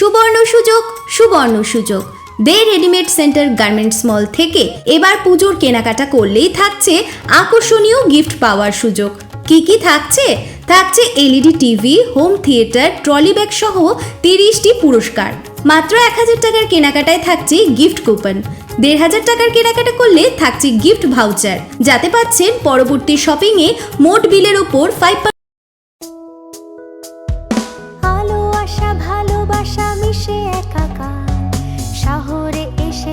সুবর্ণ সুযোগ সুবর্ণ সুযোগ। De readymade centre garments mall থেকে এবার পুজোর কেনাকাটা করলেই থাকছে আকর্ষণীয় গিফট পাওয়ার সুযোগ। কি কি থাকছে? থাকছে LED TV, home theatre, trolley bag সহ তিরিশটি পুরস্কার। মাত্র এক হাজার টাকার কেনাকাটায় থাকছে গিফট কুপন। দেড় হাজার টাকার কেনাকাটা করলে থাকছে গিফট ভাউচার। যাতে পাচ্ছেন পরবর্তী শপিংয়ে মোট বিলের ওপর ফাইভ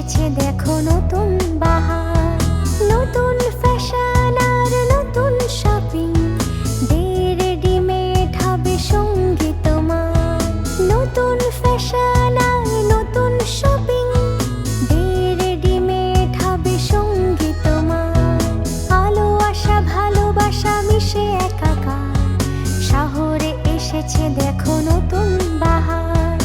এসেছে দেখো নতুন বাহার, নতুন ফ্যাশন আর নতুন শপিং দে রেডিমেড হবে সঙ্গী তোমার নতুন ফ্যাশন আর নতুন শপিং দে রেডিমেড হবে সঙ্গী তোমার আলো, আশা, ভালোবাসা মিশে একাকার। শহরে এসেছে দেখো নতুন বাহার।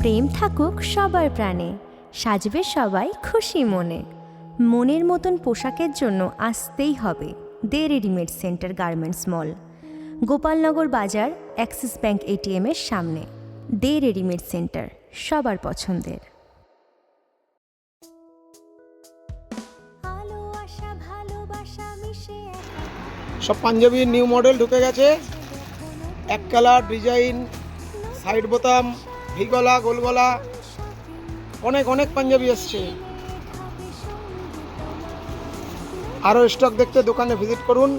প্রেম থাকুক সবার প্রাণে। সাজবে সবাই খুশি মনে। মনের মতন পোশাকের জন্য আসতেই হবে De readymade centre garments mall Gopalnagar বাজার অ্যাক্সিস ব্যাংক এটিএমের সামনে। দে রেডিমেড সেন্টার সবার পছন্দের। সব পাঞ্জাবির নিউ মডেল ঢুকে গেছে। এক কালার ডিজাইন সাইড বোতাম ভি গলা গোল গলা। অনেক অনেক পাঞ্জাবি এসছে। আরও স্টক দেখতে দোকানে ভিজিট করুন।